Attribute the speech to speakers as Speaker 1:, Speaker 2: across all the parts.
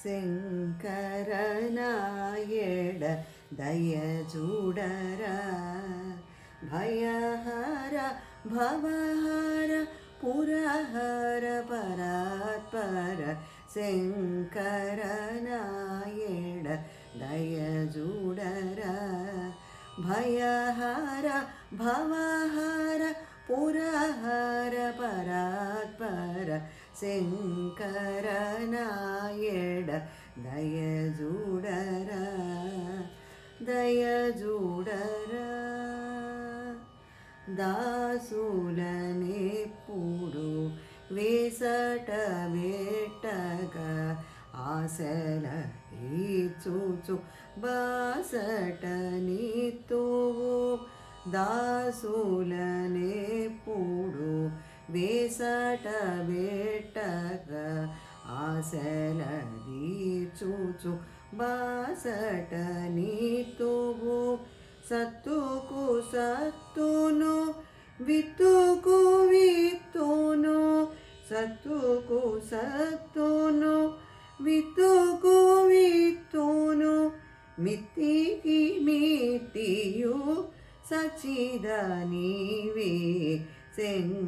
Speaker 1: శంకరనాయడ దయ చూడర భయహర భవహర పురహర పరాత్పర శంకరనాయడ దయ చూడర భయహర భవహర పురహర పరాత్పర శంకరనాయడ దయ చూడర దయ చూడర దాసులనెప్పుడు వేసట వేటగా ఆశల చూచు బాసట నీతో. దాసులనెప్పుడు వేసట వేటగా ఆశల దీచుచు బాసట నీతువు సత్తుకు సత్తును విత్తుకు విత్తును సత్తుకు సత్తును విత్తుకు విత్తును మిత్తికి మిత్తియు సచిదనీవే శంకరనాయడ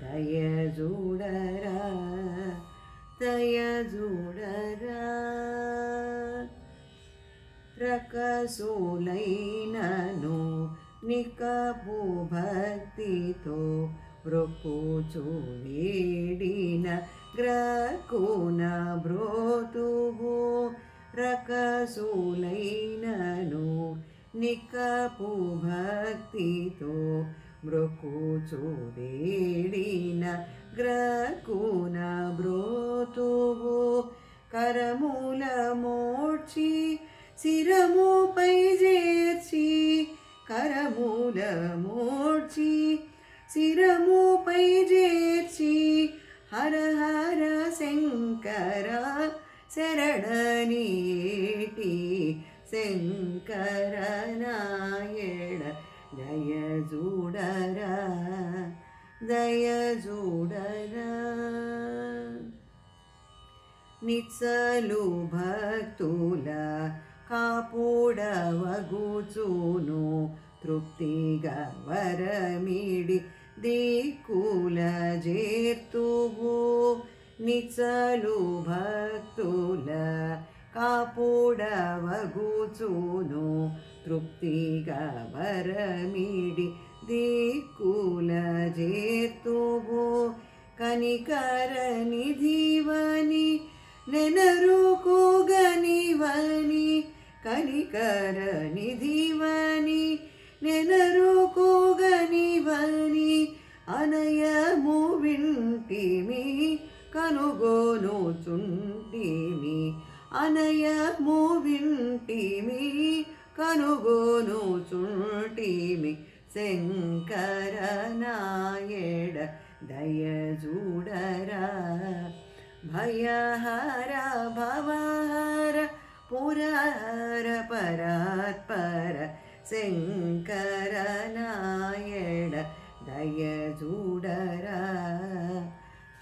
Speaker 1: దయ చూడరా దయ చూడరా రకసులైనను నికపు భక్తితో బ్రొక్కుచు వేడిన గ్రకున బ్రోతువు. రకసూలైనను నికపు భక్తితో బ్రొక్కుచు గ్రకున బ్రోతువు కరముల మోడ్చి శిరముపై చేర్చి కరముల మోడ్చి శిరముపై చేర్చి హర హర శంకర శరణనీటి శంకరనాయణ దయ జూడరా దయ జూడరా. నిత్సలు భక్తుల కాపుడవగుచూను తృప్తిగా వరమిడి దిక్కుల చేర్తువు నిత్సలు భక్తుల కాపుడవగుచును తృప్తిగా వరమిడి దిక్కుల చేర్తువు. కనికర నిధివని నెనరుకోగనివని కనికర నిధివని నెనరుకోగనివని అనయము వింటిమి కనుగోను అనయము వింటిమి కనుగోను చుంటిమి శంకరనాయడ దయ చూడరా భయహర భవహర పురహర పరాత్పర శంకరనాయడ దయ చూడరా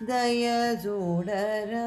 Speaker 1: దయ చూడరా